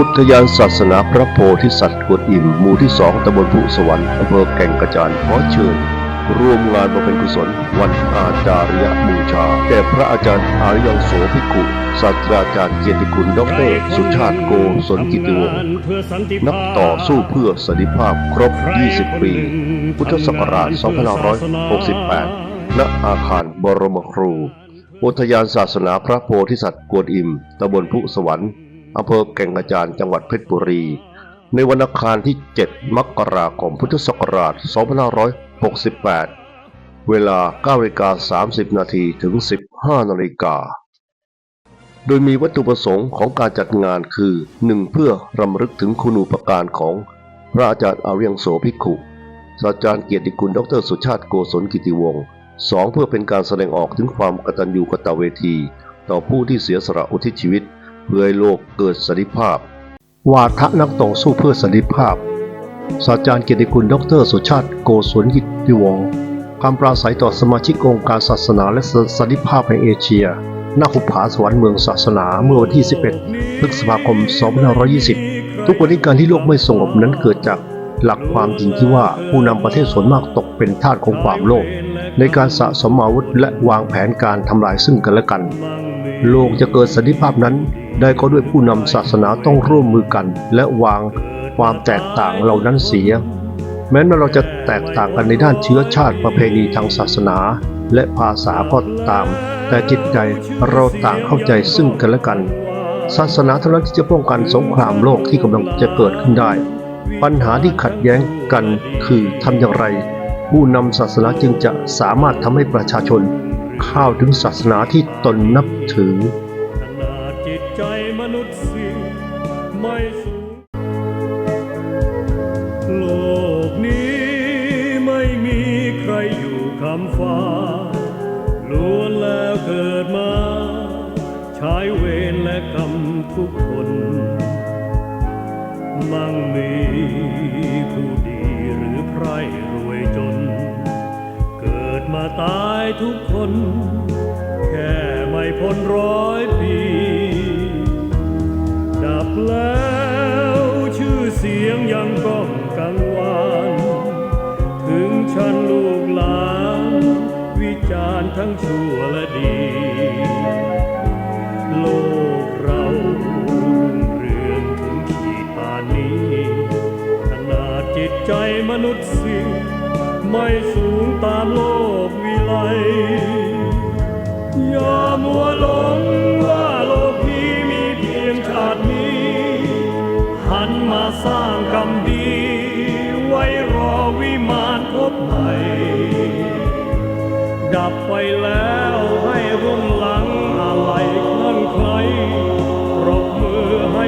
อุทยานศาสนาพระโพธิสัตว์กวนอิมหมู่ที่สองตำบลพุสวรรค์อำเภอแก่งกระจานขอเชิญร่วมงานบำเพ็ญกุศล วันอาจารยบูชาแด่พระอาจารย์อาริยังโสภิกขุศาสตราจารย์เกียรติคุณดอกเตอรสุชาติโกศลกิติวงศ์นักต่อสู้เพื่อสันติภาพครบ 20 ปี พุทธศักราช 2568 ณ อาคารบรมครู อุทยานศาสนาพระโพธิสัตว์กวนอิมตำบลพุสวรรค์ อำเภอแก่งกระจานจังหวัดเพชรบุรี ในวันอังคารที่ 7 มกราคมพุทธศักราช 2568 เวลา9นาฬิกา30 นาทีถึง 15 นาฬิกา โดยมีวัตถุประสงค์ของการจัดงานคือ 1. เพื่อรำลึกถึงคุณูปการของพระอาจารย์อาเรียงโสภิกขุศาสตราจารย์เกียรติคุณดรสุชาติโกศลกิติวงศ์สองเพื่อเป็นการแสดงออกถึงความกตัญญูกตเวที ต่อผู้ที่เสียสละอุทิศชีวิต เพื่อให้โลกเกิดสันติภาพ วาทะนักต่อสู้เพื่อสันติภาพ ศาสตราจารย์เกียรติคุณดรสุชาติโกศลกิติวงศ์คำปราศัยต่อสมาชิกองค์การศาสนาและสันติภาพแห่งเอเชียณหุบผาสวรรค์เมืองศาสนาเมื่อวันที่ 11 พฤษภาคม 2520 ทุกวันนี้การที่โลกไม่สงบนั้นเกิดจากหลักความจริงที่ว่าผู้นำประเทศส่วนมากตกเป็นทาสของความโลภในการสะสมอาวุธและวางแผนการทำลายซึ่งกันและกัน โลกจะเกิดสันติภาพนั้น ได้ก็ด้วยผู้นำศาสนาต้องร่วมมือกัน และวางความแตกต่างเหล่านั้นเสีย แม้ว่าเราจะแตกต่างกันในด้านเชื้อชาติประเพณีทางศาสนา และภาษาก็ตาม แต่จิตใจเราต่างเข้าใจซึ่งกันและกัน ศาสนาเท่านั้นที่จะป้องกันสงครามโลกที่กำลังจะเกิดขึ้นได้ ปัญหาที่ขัดแย้งกันคือทำอย่างไร ผู้นำศาสนาจึงจะสามารถทำให้ประชาชน เข้าถึงศาสนาที่ตนนับถือ นุษย์สิ้นไม่สูง โลกนี้ไม่มีใครอยู่คำฟ้าล้วนแล้วเกิดมา ใช้เวรและกรรมทุกคน มั่งมีผู้ดีหรือใครรวยจน เกิดมาตายทุกคน แค่ไม่พ้นร้อยปี ทั้งชั่วและดี โลกเรารุ่งเรืองถึงขีดปานนี้ ขนาดจิตใจมนุษย์สิไม่สูงตามโลกวิไลอย่ามัวหลงว่าโลกนี้มีเพียงชาตินี้ หันมาสร้างกรรมดี ไว้รอวิมานพบใหม่ ดับไปแล้วให้รุ่งหลังอะไรเคลื่อนใครปรบมือให้